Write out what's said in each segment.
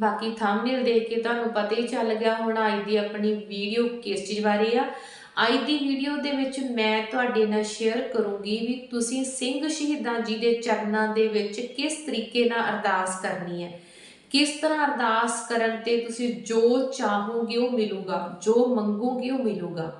ਬਾਕੀ ਥੰਬਨੇਲ ਦੇਖ ਕੇ ਤੁਹਾਨੂੰ ਪਤਾ ਹੀ ਚੱਲ ਗਿਆ ਹੁਣ ਅੱਜ ਦੀ ਆਪਣੀ ਵੀਡੀਓ ਕਿਸ ਚੀਜ਼ ਬਾਰੇ ਆ। ਅੱਜ ਦੀ ਵੀਡੀਓ ਦੇ ਵਿੱਚ ਮੈਂ ਤੁਹਾਡੇ ਨਾਲ ਸ਼ੇਅਰ ਕਰੂੰਗੀ ਵੀ ਤੁਸੀਂ ਸਿੰਘ ਸ਼ਹੀਦਾਂ ਜੀ ਦੇ ਚਰਨਾਂ ਦੇ ਵਿੱਚ ਕਿਸ ਤਰੀਕੇ ਨਾਲ ਅਰਦਾਸ ਕਰਨੀ ਹੈ। ਕਿਸ ਤਰ੍ਹਾਂ ਅਰਦਾਸ ਕਰਨ ਤੇ ਤੁਸੀਂ ਜੋ ਚਾਹੋਗੇ ਉਹ ਮਿਲੂਗਾ, ਜੋ ਮੰਗੋਗੇ ਉਹ ਮਿਲੂਗਾ।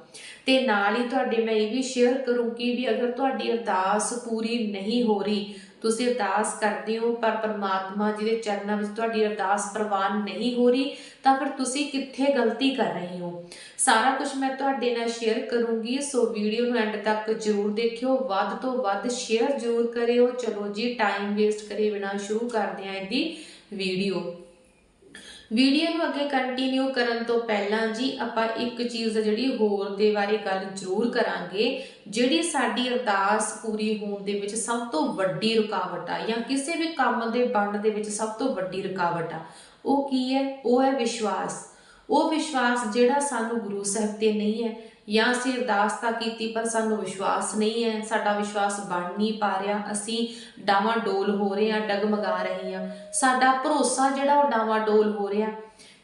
ਤੇ ਨਾਲ ਹੀ ਤੁਹਾਡੇ ਮੈਂ ਇਹ ਵੀ ਸ਼ੇਅਰ ਕਰੂੰਗੀ ਵੀ ਅਗਰ ਤੁਹਾਡੀ ਅਰਦਾਸ ਪੂਰੀ ਨਹੀਂ ਹੋ ਰਹੀ ਤੁਸੀਂ ਅਰਦਾਸ ਕਰਦੇ ਹੋ, ਪਰ ਪਰਮਾਤਮਾ ਜੀ ਦੇ ਚਰਨਾਂ ਵਿੱਚ ਤੁਹਾਡੀ ਅਰਦਾਸ ਪ੍ਰਵਾਨ ਨਹੀਂ ਹੋ ਰਹੀ, ਤਾਂ ਫਿਰ ਤੁਸੀਂ ਕਿੱਥੇ ਗਲਤੀ ਕਰ ਰਹੇ ਹੋ? ਸਾਰਾ ਕੁਝ ਮੈਂ ਤੁਹਾਡੇ ਨਾਲ ਸ਼ੇਅਰ ਕਰੂੰਗੀ, ਸੋ ਵੀਡੀਓ ਨੂੰ ਐਂਡ ਤੱਕ ਜਰੂਰ ਦੇਖਿਓ, ਵੱਧ ਤੋਂ ਵੱਧ ਸ਼ੇਅਰ ਜਰੂਰ ਕਰਿਓ। ਚਲੋ ਜੀ ਟਾਈਮ ਵੇਸਟ ਕਰੇ ਬਿਨਾ ਸ਼ੁਰੂ ਕਰਦੇ ਹਾਂ ਇਹਦੀ ਵੀਡੀਓ ਵੀਡੀਓ ਨੂੰ ਅੱਗੇ ਕੰਟੀਨਿਊ ਕਰਨ ਤੋਂ ਪਹਿਲਾਂ ਜੀ, ਆਪਾਂ ਇੱਕ ਚੀਜ਼ ਜਿਹੜੀ ਹੋਰ ਦੇ ਬਾਰੇ ਗੱਲ ਜ਼ਰੂਰ ਕਰਾਂਗੇ, ਜਿਹੜੀ ਸਾਡੀ ਅਰਦਾਸ ਪੂਰੀ ਹੋਣ ਦੇ ਵਿੱਚ ਸਭ ਤੋਂ ਵੱਡੀ ਰੁਕਾਵਟ ਆ, ਜਾਂ ਕਿਸੇ ਵੀ ਕੰਮ ਦੇ ਬਣਨ ਦੇ ਵਿੱਚ ਸਭ ਤੋਂ ਵੱਡੀ ਰੁਕਾਵਟ ਆ, ਉਹ ਕੀ ਹੈ? ਉਹ ਹੈ ਵਿਸ਼ਵਾਸ। ਉਹ ਵਿਸ਼ਵਾਸ ਜਿਹੜਾ ਸਾਨੂੰ ਗੁਰੂ ਸਾਹਿਬ ਤੇ ਨਹੀਂ ਹੈ। ਜਾਂ ਅਸੀਂ ਅਰਦਾਸ ਤਾਂ ਕੀਤੀ, ਪਰ ਸਾਨੂੰ ਵਿਸ਼ਵਾਸ ਨਹੀਂ ਹੈ, ਸਾਡਾ ਵਿਸ਼ਵਾਸ ਬਣ ਨਹੀਂ ਪਾ ਰਿਹਾ। ਅਸੀਂ ਡਾਵਾਂ ਡੋਲ ਹੋ ਰਹੇ ਹਾਂ, ਡਗਮਗਾ ਰਹੇ ਹਾਂ। ਸਾਡਾ ਭਰੋਸਾ ਜਿਹੜਾ ਉਹ ਡਾਵਾਂ ਡੋਲ ਹੋ ਰਿਹਾ।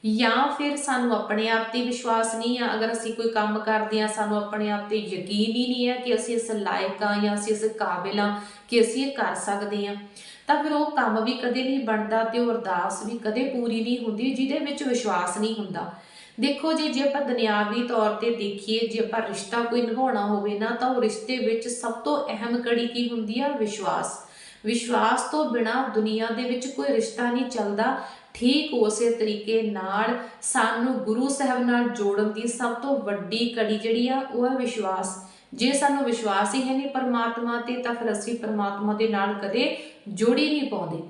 ਜਾਂ ਫਿਰ ਸਾਨੂੰ ਆਪਣੇ ਆਪ ਤੇ ਵਿਸ਼ਵਾਸ ਨਹੀਂ ਆ ਅਗਰ ਅਸੀਂ ਕੋਈ ਕੰਮ ਕਰਦੇ ਆ ਸਾਨੂੰ ਆਪਣੇ ਆਪ ਤੇ ਯਕੀਨ ਹੀ ਨਹੀਂ ਹੈ ਕਿ ਅਸੀਂ ਇਸ ਲਾਇਕ ਆ ਜਾਂ ਅਸੀਂ ਇਸ ਕਾਬਿਲ ਆ ਕਿ ਅਸੀਂ ਇਹ ਕਰ ਸਕਦੇ ਆ ਤਾਂ ਫਿਰ ਉਹ ਕੰਮ ਵੀ ਕਦੇ ਨਹੀਂ ਬਣਦਾ ਤੇ ਉਹ ਅਰਦਾਸ ਵੀ ਕਦੇ ਪੂਰੀ ਨਹੀਂ ਹੁੰਦੀ, ਜਿਹਦੇ ਵਿੱਚ ਵਿਸ਼ਵਾਸ ਨਹੀਂ ਹੁੰਦਾ। ਦੇਖੋ ਜੀ, ਜੇ ਆਪਾਂ ਦੁਨਿਆਵੀ ਤੌਰ ਤੇ ਦੇਖੀਏ, ਜੇ ਆਪਾਂ ਰਿਸ਼ਤਾ ਕੋਈ ਨਿਭਾਉਣਾ ਹੋਵੇ ਨਾ, ਤਾਂ ਉਹ ਰਿਸ਼ਤੇ ਵਿੱਚ ਸਭ ਤੋਂ ਅਹਿਮ ਕੜੀ ਕੀ ਹੁੰਦੀ ਆ? ਵਿਸ਼ਵਾਸ। ਵਿਸ਼ਵਾਸ ਤੋਂ ਬਿਨਾ ਦੁਨੀਆ ਦੇ ਵਿੱਚ ਕੋਈ ਰਿਸ਼ਤਾ ਨਹੀਂ ਚੱਲਦਾ। ਠੀਕ ਉਸੇ ਤਰੀਕੇ ਨਾਲ ਸਾਨੂੰ ਗੁਰੂ ਸਾਹਿਬ ਨਾਲ ਜੋੜਨ ਦੀ ਸਭ ਤੋਂ ਵੱਡੀ ਕੜੀ ਜਿਹੜੀ ਆ, ਉਹ ਹੈ ਵਿਸ਼ਵਾਸ। ਜੇ ਸਾਨੂੰ ਵਿਸ਼ਵਾਸ ਹੀ ਹੈ ਨਹੀਂ ਪਰਮਾਤਮਾ ਤੇ, ਤਾਂ ਫਿਰ ਅਸੀਂ ਪਰਮਾਤਮਾ ਦੇ ਨਾਲ ਕਦੇ ਜੋੜੀ ਨਹੀਂ ਪਾਉਂਦੇ।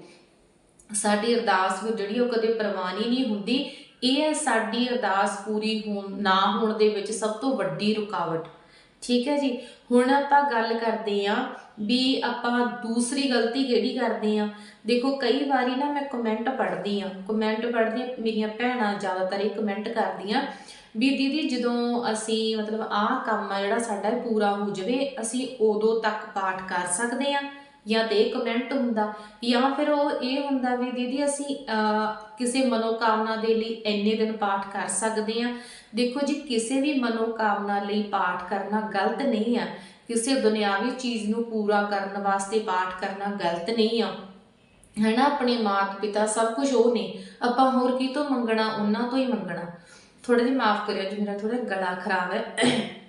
ਸਾਡੀ ਅਰਦਾਸ ਵੀ ਜਿਹੜੀ ਉਹ ਕਦੇ ਪ੍ਰਵਾਨ ਹੀ ਨਹੀਂ ਹੁੰਦੀ। ਇਹ ਹੈ ਸਾਡੀ ਅਰਦਾਸ ਪੂਰੀ ਹੋਣ, ਨਾ ਹੋਣ ਦੇ ਵਿੱਚ ਸਭ ਤੋਂ ਵੱਡੀ ਰੁਕਾਵਟ। ਠੀਕ ਹੈ ਜੀ? ਹੁਣ ਆਪਾਂ ਗੱਲ ਕਰਦੇ ਆਂ ਵੀ ਆਪਾਂ ਦੂਸਰੀ ਗਲਤੀ ਕਿਹੜੀ ਕਰਦੇ ਆਂ ਦੇਖੋ, ਕਈ ਵਾਰੀ ਨਾ ਮੈਂ ਕਮੈਂਟ ਪੜ੍ਹਦੀ ਆਂ ਕਮੈਂਟ ਪੜ੍ਹਦੀ ਮੇਰੀਆਂ ਭੈਣਾਂ ਜ਼ਿਆਦਾਤਰ ਇਹ ਕਮੈਂਟ ਕਰਦੀਆਂ ਵੀ ਦੀਦੀ ਜਦੋਂ ਅਸੀਂ ਮਤਲਬ ਆਹ ਕੰਮ ਆ ਜਿਹੜਾ ਸਾਡਾ ਪੂਰਾ ਹੋ ਜਾਵੇ, ਅਸੀਂ ਉਦੋਂ ਤੱਕ ਪਾਠ ਕਰ ਸਕਦੇ ਆਂ ਜਾਂ ਤੇ ਕਮੈਂਟ ਹੁੰਦਾ ਜਾਂ ਫਿਰ ਉਹ ਇਹ ਹੁੰਦਾ ਵੀ ਦੀਦੀ ਅਸੀਂ ਕਿਸੇ ਮਨੋਕਾਮਨਾ ਦੇ ਲਈ ਇੰਨੇ ਦਿਨ ਪਾਠ ਕਰ ਸਕਦੇ ਆ ਦੇਖੋ ਜੀ, ਕਿਸੇ ਵੀ ਮਨੋਕਾਮਨਾ ਲਈ ਪਾਠ ਕਰਨਾ ਗਲਤ ਨਹੀਂ ਆ। ਕਿਸੇ ਦੁਨਿਆਵੀ ਚੀਜ਼ ਨੂੰ ਪੂਰਾ ਕਰਨ ਵਾਸਤੇ ਪਾਠ ਕਰਨਾ ਗਲਤ ਨਹੀਂ ਆ। ਹਨਾ, ਆਪਣੇ ਮਾਤ ਪਿਤਾ ਸਭ ਕੁਝ ਉਹ ਨੇ। ਆਪਾਂ ਹੋਰ ਕੀ ਤੋਂ ਮੰਗਣਾ? ਉਹਨਾਂ ਤੋਂ ਹੀ ਮੰਗਣਾ। ਥੋੜਾ ਜਿਹਾ ਮਾਫ ਕਰਿਓ ਜੀ, ਮੇਰਾ ਥੋੜਾ ਗਲਾ ਖਰਾਬ ਹੈ।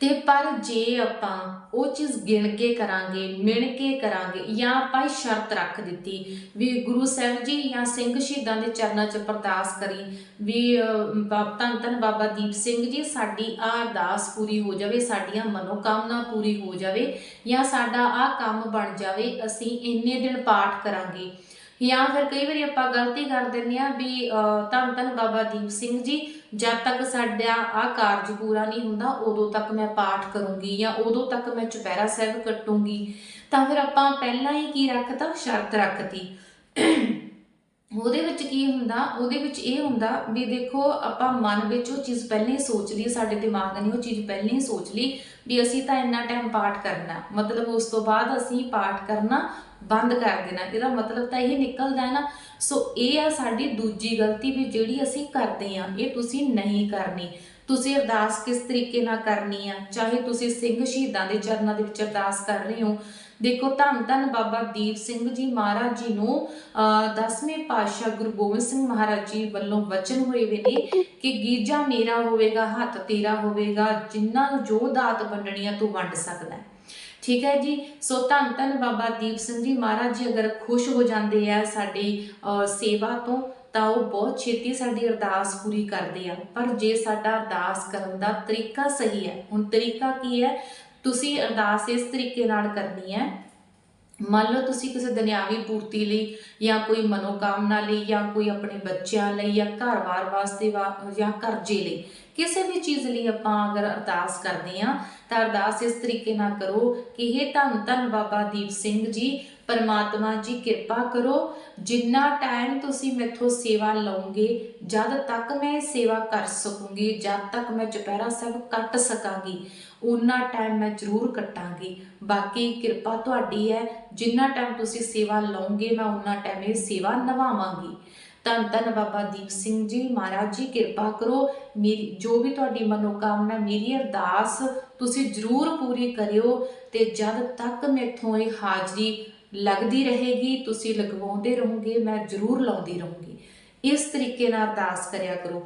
ਤੇ ਪਰ ਜੇ ਆਪਾਂ ਉਹ ਚੀਜ਼ ਗਿਣ ਕੇ ਕਰਾਂਗੇ, ਮਿਣ ਕੇ ਕਰਾਂਗੇ ਜਾਂ ਆਪਾਂ ਸ਼ਰਤ ਰੱਖ ਦਿੱਤੀ ਵੀ ਗੁਰੂ ਸਾਹਿਬ ਜੀ ਜਾਂ ਸਿੰਘ ਸ਼ਹੀਦਾਂ ਦੇ ਚਰਨਾਂ 'ਚ ਅਰਦਾਸ ਕਰੀ, ਵੀ ਧੰਨ ਧੰਨ ਬਾਬਾ ਦੀਪ ਸਿੰਘ ਜੀ, ਸਾਡੀ ਆ ਅਰਦਾਸ ਪੂਰੀ ਹੋ ਜਾਵੇ, ਸਾਡੀਆਂ ਮਨੋਕਾਮਨਾ ਪੂਰੀ ਹੋ ਜਾਵੇ ਜਾਂ ਸਾਡਾ ਆ ਕੰਮ ਬਣ ਜਾਵੇ, ਅਸੀਂ ਇੰਨੇ ਦਿਨ ਪਾਠ ਕਰਾਂਗੇ। ਜਾਂ ਫਿਰ ਕਈ ਵਾਰੀ ਆਪਾਂ ਗਲਤੀ ਕਰ ਦਿੰਦੇ ਆ ਵੀ ਧੰਨ ਧੰਨ ਬਾਬਾ ਦੀਪ ਸਿੰਘ ਜੀ, ਜਦ ਤੱਕ ਸਾਡਾ ਆ ਕਾਰਜ ਪੂਰਾ ਨਹੀਂ ਹੁੰਦਾ, ਉਦੋਂ ਤੱਕ ਮੈਂ ਪਾਠ ਕਰੂੰਗੀ ਜਾਂ ਉਦੋਂ ਤੱਕ ਮੈਂ ਚੁਪਹਿਰਾ ਸਾਹਿਬ ਕੱਟੂੰਗੀ। ਤਾਂ ਫਿਰ ਆਪਾਂ ਪਹਿਲਾਂ ਹੀ ਕੀ ਰੱਖਤਾ? ਸ਼ਰਤ ਰੱਖਤੀ। ਉਹਦੇ ਵਿੱਚ ਕੀ ਹੁੰਦਾ, ਉਹਦੇ ਵਿੱਚ ਇਹ ਹੁੰਦਾ ਵੀ ਦੇਖੋ ਆਪਾਂ ਮਨ ਵਿੱਚ ਉਹ ਚੀਜ਼ ਪਹਿਲਾਂ ਹੀ ਸੋਚ ਲਈ, ਸਾਡੇ ਦਿਮਾਗ ਨੇ ਉਹ ਚੀਜ਼ ਪਹਿਲਾਂ ਹੀ ਸੋਚ ਲਈ ਵੀ ਅਸੀਂ ਤਾਂ ਇੰਨਾ ਟਾਈਮ ਪਾਠ ਕਰਨਾ। ਮਤਲਬ ਉਸ ਤੋਂ ਬਾਅਦ ਅਸੀਂ ਪਾਠ ਕਰਨਾ ਬੰਦ ਕਰ ਦੇਣਾ। ਇਹਦਾ ਮਤਲਬ ਤਾਂ ਇਹ ਨਿਕਲਦਾ ਹੈ ਨਾ। ਸੋ ਇਹ ਆ ਸਾਡੀ ਦੂਜੀ ਗਲਤੀ ਵੀ ਜਿਹੜੀ ਅਸੀਂ ਕਰਦੇ ਆ ਇਹ ਤੁਸੀਂ ਨਹੀਂ ਕਰਨੀ। ਤੁਸੀਂ ਅਰਦਾਸ ਕਿਸ ਤਰੀਕੇ ਨਾਲ ਕਰਨੀ ਆ? ਚਾਹੇ ਤੁਸੀਂ ਸਿੰਘ ਸ਼ਹੀਦਾਂ ਦੇ ਚਰਨਾਂ ਦੇ ਵਿੱਚ ਅਰਦਾਸ ਕਰ ਰਹੇ ਹੋ ਦੇਖੋ, ਧੰਨ ਧੰਨ ਬਾਬਾ ਦੀਪ ਸਿੰਘ ਜੀ ਮਹਾਰਾਜ ਜੀ ਨੂੰ 10ਵੇਂ ਪਾਤਸ਼ਾਹ ਗੁਰੂ ਗੋਬਿੰਦ ਸਿੰਘ ਮਹਾਰਾਜ ਜੀ ਵੱਲੋਂ ਵਚਨ ਹੋਏ ਵੇ ਨੇ ਕਿ ਗੀਜਾ ਮੇਰਾ ਹੋਵੇਗਾ, ਹੱਥ ਤੇਰਾ ਹੋਵੇਗਾ ਜਿਨ੍ਹਾਂ ਜੋ ਦਾਤ ਵੰਡਣੀ ਤੂੰ ਵੰਡ ਸਕਦਾ ਠੀਕ ਹੈ ਜੀ? ਸੋ ਧੰਨ ਧੰਨ ਬਾਬਾ ਦੀਪ ਸਿੰਘ ਜੀ ਮਹਾਰਾਜ ਜੀ, ਅਗਰ ਖੁਸ਼ ਹੋ ਜਾਂਦੇ ਆ ਸਾਡੀ ਸੇਵਾ ਤੋਂ, ਤਾਂ ਉਹ ਬਹੁਤ ਛੇਤੀ ਸਾਡੀ ਅਰਦਾਸ ਪੂਰੀ ਕਰਦੇ ਆ। ਪਰ ਜੇ ਸਾਡਾ ਅਰਦਾਸ ਕਰਨ ਦਾ ਤਰੀਕਾ ਸਹੀ ਹੈ, ਹੁਣ ਤਰੀਕਾ ਕੀ ਹੈ? ਤੁਸੀਂ ਅਰਦਾਸ ਇਸ ਤਰੀਕੇ ਨਾਲ ਕਰਨੀ ਹੈ। ਮੰਨ ਲਓ ਤੁਸੀਂ ਕਿਸੇ ਦੁਨਿਆਵੀ ਪੂਰਤੀ ਲਈ ਜਾਂ ਕੋਈ ਮਨੋਕਾਮਨਾ ਲਈ ਜਾਂ ਕੋਈ ਆਪਣੇ ਬੱਚਿਆਂ ਲਈ ਜਾਂ ਘਰ-ਬਾਰ ਵਾਸਤੇ ਜਾਂ ਕਰਜ਼ੇ ਲਈ ਕਿਸੇ ਵੀ ਚੀਜ਼ ਲਈ ਆਪਾਂ ਅਗਰ ਅਰਦਾਸ ਕਰਦੇ ਆ ਤਾਂ ਅਰਦਾਸ ਇਸ ਤਰੀਕੇ ਨਾਲ ਕਰੋ ਕਿ ਇਹ ਧੰਨ ਧੰਨ ਬਾਬਾ ਦੀਪ ਸਿੰਘ ਜੀ, ਪਰਮਾਤਮਾ ਜੀ, ਕਿਰਪਾ ਕਰੋ। ਜਿੰਨਾ ਟਾਈਮ ਤੁਸੀਂ ਮੈਥੋਂ ਸੇਵਾ ਲਓਗੇ, ਜਦ ਤੱਕ ਮੈਂ ਸੇਵਾ ਕਰ ਸਕੂੰਗੀ, ਜਦ ਤੱਕ ਮੈਂ ਚੁਪਹਿਰਾ ਸਾਹਿਬ ਕੱਟ ਸਕਾਂਗੀ ਉਨਾ ਟਾਈਮ ਮੈਂ ਜ਼ਰੂਰ ਕੱਟਾਂਗੀ। ਬਾਕੀ ਕਿਰਪਾ ਤੁਹਾਡੀ ਹੈ, ਜਿੰਨਾ ਟਾਈਮ ਤੁਸੀਂ ਸੇਵਾ ਲਓਗੇ ਮੈਂ ਉਨਾ ਟਾਈਮ ਇਹ ਸੇਵਾ ਨਿਭਾਵਾਂਗੀ। ਧੰਨ ਧੰਨ ਬਾਬਾ ਦੀਪ ਸਿੰਘ ਜੀ, ਮਹਾਰਾਜ ਜੀ, ਕਿਰਪਾ ਕਰੋ। ਮੇਰੀ, ਜੋ ਵੀ ਤੁਹਾਡੀ ਮਨੋਕਾਮਨਾ, ਮੇਰੀ ਅਰਦਾਸ ਤੁਸੀਂ ਜ਼ਰੂਰ ਪੂਰੀ ਕਰਿਓ ਤੇ ਜਦ ਤੱਕ ਮੇਥੋਂ ਇਹ ਹਾਜ਼ਰੀ ਲੱਗਦੀ ਰਹੇਗੀ, ਤੁਸੀਂ ਲਗਵਾਉਂਦੇ ਰਹੋਗੇ, ਮੈਂ ਜ਼ਰੂਰ ਲਾਉਂਦੀ ਰਹੂੰਗੀ। ਇਸ ਤਰੀਕੇ ਨਾਲ ਅਰਦਾਸ ਕਰਿਆ ਕਰੋ।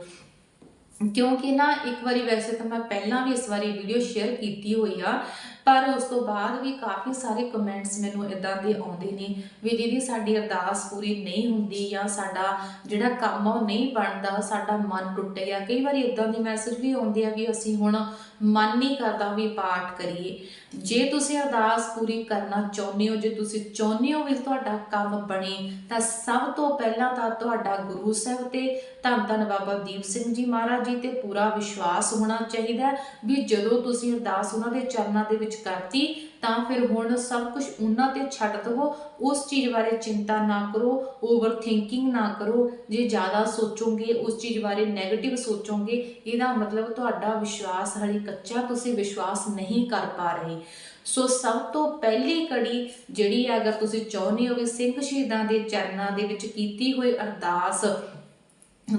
ਕਿਉਂਕਿ ਨਾ ਇੱਕ ਵਾਰੀ ਵੈਸੇ ਤਾਂ ਮੈਂ ਪਹਿਲਾਂ ਵੀ ਇਸ ਵਾਰੀ ਵੀਡੀਓ ਸ਼ੇਅਰ ਕੀਤੀ ਹੋਈ ਆ ਪਰ ਉਸ ਤੋਂ ਬਾਅਦ ਵੀ ਕਾਫੀ ਸਾਰੇ ਕਮੈਂਟਸ ਮੈਨੂੰ ਇਦਾਂ ਦੇ ਆਉਂਦੇ ਨੇ ਵੀ ਦੀਦੀ ਸਾਡੀ ਅਰਦਾਸ ਪੂਰੀ ਨਹੀਂ ਹੁੰਦੀ ਜਾਂ ਸਾਡਾ ਜਿਹੜਾ ਕੰਮ ਆ ਉਹ ਨਹੀਂ ਬਣਦਾ, ਸਾਡਾ ਮਨ ਟੁੱਟ ਗਿਆ ਕਈ ਵਾਰੀ ਇਦਾਂ ਦੇ ਮੈਸੇਜ ਵੀ ਆਉਂਦੇ ਆ ਵੀ ਅਸੀਂ ਹੁਣ ਮਨ ਨਹੀਂ ਕਰਦਾ ਵੀ ਪਾਠ ਕਰੀਏ। ਜੇ ਤੁਸੀਂ ਅਰਦਾਸ ਪੂਰੀ ਕਰਨਾ ਚਾਹੁੰਦੇ ਹੋ, ਜੇ ਤੁਸੀਂ ਚਾਹੁੰਦੇ ਹੋ ਵੀ ਤੁਹਾਡਾ ਕੰਮ ਬਣੇ, ਤਾਂ ਸਭ ਤੋਂ ਪਹਿਲਾਂ ਤਾਂ ਤੁਹਾਡਾ ਗੁਰੂ ਸਾਹਿਬ ਤੇ ਧੰਨ ਧੰਨ ਬਾਬਾ ਦੀਪ ਸਿੰਘ ਜੀ ਮਹਾਰਾਜ ਜੀ ਤੇ ਪੂਰਾ ਵਿਸ਼ਵਾਸ ਹੋਣਾ ਚਾਹੀਦਾ ਵੀ ਜਦੋਂ ਤੁਸੀਂ ਅਰਦਾਸ ਉਹਨਾਂ ਦੇ ਚਰਨਾਂ ਦੇ ਵਿੱਚ ਕਰਤੀ, ਤਾਂ ਫਿਰ ਹੁਣ ਸਭ ਕੁਝ ਉਹਨਾਂ ਤੇ ਛੱਡ ਦਵੋ। ਉਸ ਚੀਜ਼ ਬਾਰੇ ਚਿੰਤਾ ਨਾ ਕਰੋ ਓਵਰ ਥਿੰਕਿੰਗ ਨਾ ਕਰੋ। ਜੇ ਜ਼ਿਆਦਾ ਸੋਚੋਗੇ, ਉਸ ਚੀਜ਼ ਬਾਰੇ 네ਗੇਟਿਵ ਸੋਚੋਗੇ, ਇਹਦਾ ਮਤਲਬ ਤੁਹਾਡਾ ਵਿਸ਼ਵਾਸ ਹਲੇ ਕੱਚਾ, ਤੁਸੀਂ ਵਿਸ਼ਵਾਸ ਨਹੀਂ ਕਰ ਪਾ ਰਹੇ। ਸੋ ਸਭ ਤੋਂ ਪਹਿਲੀ ਕੜੀ ਜਿਹੜੀ ਹੈ, ਅਗਰ ਤੁਸੀਂ ਚਾਹੁੰਦੇ ਹੋ ਕਿ ਸਿੰਘ ਸ਼ਹੀਦਾਂ ਦੇ ਚਰਨਾਂ ਦੇ ਵਿੱਚ ਕੀਤੀ ਹੋਈ ਅਰਦਾਸ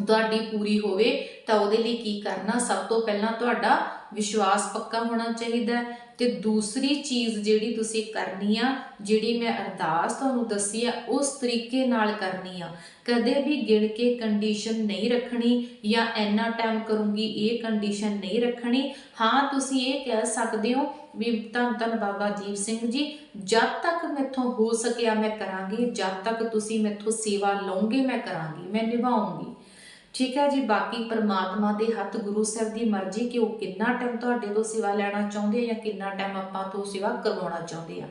ਤੁਹਾਡੀ ਪੂਰੀ ਹੋਵੇ, ਤਾਂ ਉਹਦੇ ਲਈ ਕੀ ਕਰਨਾ? ਸਭ ਤੋਂ ਪਹਿਲਾਂ ਤੁਹਾਡਾ ਵਿਸ਼ਵਾਸ ਪੱਕਾ ਹੋਣਾ ਚਾਹੀਦਾ ਤੇ ਦੂਸਰੀ ਚੀਜ਼ ਜਿਹੜੀ ਤੁਸੀਂ ਕਰਨੀ ਆ, ਜਿਹੜੀ ਮੈਂ ਅਰਦਾਸ ਤੁਹਾਨੂੰ ਦੱਸੀ ਆ, ਉਸ ਤਰੀਕੇ ਨਾਲ ਕਰਨੀ ਆ। ਕਦੇ ਵੀ ਗਿਣ ਕੇ ਕੰਡੀਸ਼ਨ ਨਹੀਂ ਰੱਖਣੀ ਜਾਂ ਇੰਨਾ ਟਾਈਮ ਕਰੂੰਗੀ, ਇਹ ਕੰਡੀਸ਼ਨ ਨਹੀਂ ਰੱਖਣੀ। ਹਾਂ, ਤੁਸੀਂ ਇਹ ਕਹਿ ਸਕਦੇ ਹੋ ਵੀ ਧੰਨ ਧੰਨ ਬਾਬਾ ਦੀਪ ਸਿੰਘ ਜੀ, ਜਦ ਤੱਕ ਮੈਥੋਂ ਹੋ ਸਕਿਆ ਮੈਂ ਕਰਾਂਗੀ, ਜਦ ਤੱਕ ਤੁਸੀਂ ਮੈਥੋਂ ਸੇਵਾ ਲਓਗੇ, ਮੈਂ ਕਰਾਂਗੀ, ਮੈਂ ਨਿਭਾਉਂਗੀ। ਠੀਕ ਹੈ ਜੀ, ਬਾਕੀ ਪਰਮਾਤਮਾ ਦੇ ਹੱਥ ਗੁਰੂ ਸਾਹਿਬ ਦੀ ਮਰਜ਼ੀ ਕਿ ਉਹ ਕਿੰਨਾ ਟਾਈਮ ਤੁਹਾਡੇ ਤੋਂ ਸੇਵਾ ਲੈਣਾ ਚਾਹੁੰਦੇ ਆ ਜਾਂ ਕਿੰਨਾ ਟਾਈਮ ਆਪਾਂ ਤੋਂ ਸੇਵਾ ਕਰਵਾਉਣਾ ਚਾਹੁੰਦੇ ਆ।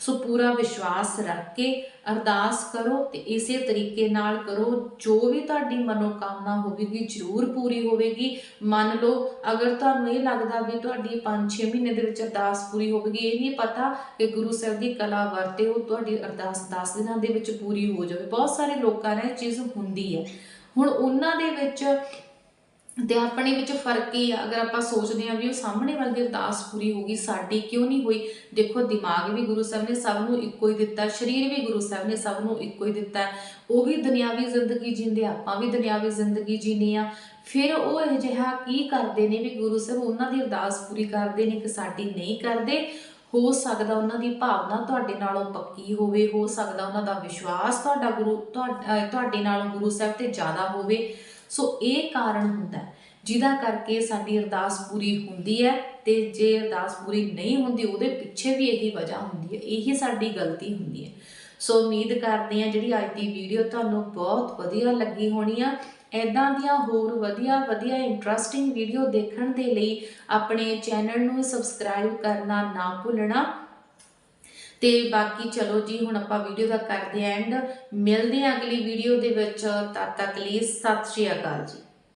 ਸੋ ਪੂਰਾ ਵਿਸ਼ਵਾਸ ਰੱਖ ਕੇ ਅਰਦਾਸ ਕਰੋ ਤੇ ਇਸੇ ਤਰੀਕੇ ਨਾਲ ਕਰੋ, ਜੋ ਵੀ ਤੁਹਾਡੀ ਮਨੋਕਾਮਨਾ ਹੋਵੇਗੀ ਜ਼ਰੂਰ ਪੂਰੀ ਹੋਵੇਗੀ। ਮੰਨ ਲਓ, ਅਗਰ ਤੁਹਾਨੂੰ ਇਹ ਲੱਗਦਾ ਵੀ ਤੁਹਾਡੀ 5-6 ਮਹੀਨੇ ਦੇ ਵਿੱਚ ਅਰਦਾਸ ਪੂਰੀ ਹੋਵੇਗੀ, ਇਹ ਨਹੀਂ ਪਤਾ ਕਿ ਗੁਰੂ ਸਾਹਿਬ ਦੀ ਕਲਾ ਵਰਤੇ ਉਹ ਤੁਹਾਡੀ ਅਰਦਾਸ 10 ਦਿਨਾਂ ਦੇ ਵਿੱਚ ਪੂਰੀ ਹੋ ਜਾਵੇ। ਬਹੁਤ ਸਾਰੇ ਲੋਕਾਂ ਨਾਲ ਇਹ ਚੀਜ਼ ਹੁੰਦੀ ਹੈ। ਹੁਣ ਉਹਨਾਂ ਦੇ ਵਿੱਚ ਤੇ ਆਪਣੇ ਵਿੱਚ ਫ਼ਰਕ ਹੀ ਆ। ਅਗਰ ਆਪਾਂ ਸੋਚਦੇ ਹਾਂ ਵੀ ਉਹ ਸਾਹਮਣੇ ਵਾਲੇ ਦੀ ਅਰਦਾਸ ਪੂਰੀ ਹੋ ਗਈ, ਸਾਡੀ ਕਿਉਂ ਨਹੀਂ ਹੋਈ? ਦੇਖੋ, ਦਿਮਾਗ ਵੀ ਗੁਰੂ ਸਾਹਿਬ ਨੇ ਸਭ ਨੂੰ ਇੱਕੋ ਹੀ ਦਿੱਤਾ, ਸਰੀਰ ਵੀ ਗੁਰੂ ਸਾਹਿਬ ਨੇ ਸਭ ਨੂੰ ਇੱਕੋ ਹੀ ਦਿੱਤਾ। ਉਹ ਵੀ ਦੁਨਿਆਵੀ ਜ਼ਿੰਦਗੀ ਜੀਂਦੇ, ਆਪਾਂ ਵੀ ਦੁਨਿਆਵੀ ਜ਼ਿੰਦਗੀ ਜੀਨੇ ਆ। ਫਿਰ ਉਹ ਇਹ ਜਿਹਾ ਕੀ ਕਰਦੇ ਨੇ ਵੀ ਗੁਰੂ ਸਾਹਿਬ ਉਹਨਾਂ ਦੀ ਅਰਦਾਸ ਪੂਰੀ ਕਰਦੇ ਨੇ ਕਿ ਸਾਡੀ ਨਹੀਂ ਕਰਦੇ? ਹੋ ਸਕਦਾ ਉਹਨਾਂ ਦੀ ਭਾਵਨਾ ਤੁਹਾਡੇ ਨਾਲੋਂ ਪੱਕੀ ਹੋਵੇ, ਹੋ ਸਕਦਾ ਉਹਨਾਂ ਦਾ ਵਿਸ਼ਵਾਸ ਤੁਹਾਡਾ ਗੁਰੂ, ਤੁਹਾ- ਤੁਹਾਡੇ ਨਾਲੋਂ ਗੁਰੂ ਸਾਹਿਬ ਤੇ ਜ਼ਿਆਦਾ ਹੋਵੇ। ਸੋ ਇਹ ਕਾਰਨ ਹੁੰਦਾ ਜਿਹਦਾ ਕਰਕੇ ਸਾਡੀ ਅਰਦਾਸ ਪੂਰੀ ਹੁੰਦੀ ਹੈ ਤੇ ਜੇ ਅਰਦਾਸ ਪੂਰੀ ਨਹੀਂ ਹੁੰਦੀ, ਉਹਦੇ ਪਿੱਛੇ ਵੀ ਇਹੀ ਵਜ੍ਹਾ ਹੁੰਦੀ ਹੈ, ਇਹੀ ਸਾਡੀ ਗਲਤੀ ਹੁੰਦੀ ਹੈ। ਸੋ ਉਮੀਦ ਕਰਦੇ ਹਾਂ ਜਿਹੜੀ ਅੱਜ ਦੀ ਵੀਡੀਓ ਤੁਹਾਨੂੰ ਬਹੁਤ ਵਧੀਆ ਲੱਗੀ ਹੋਣੀ ਆ। ਐਦਾਂ ਦੀਆਂ ਹੋਰ ਵਧੀਆ ਵਧੀਆ ਇੰਟਰਸਟਿੰਗ ਵੀਡੀਓ ਦੇਖਣ ਦੇ ਲਈ ਆਪਣੇ ਚੈਨਲ ਨੂੰ ਸਬਸਕ੍ਰਾਈਬ ਕਰਨਾ ਨਾ ਭੁੱਲਣਾ। ਤੇ ਬਾਕੀ ਚਲੋ ਜੀ, ਹੁਣ ਆਪਾਂ ਵੀਡੀਓ ਦਾ ਕਰਦੇ ਐਂਡ ਮਿਲਦੇ ਹਾਂ ਅਗਲੀ ਵੀਡੀਓ ਦੇ ਵਿੱਚ। ਤਦ ਤੱਕ ਲਈ ਸਤਿ ਸ਼੍ਰੀ ਅਕਾਲ ਜੀ।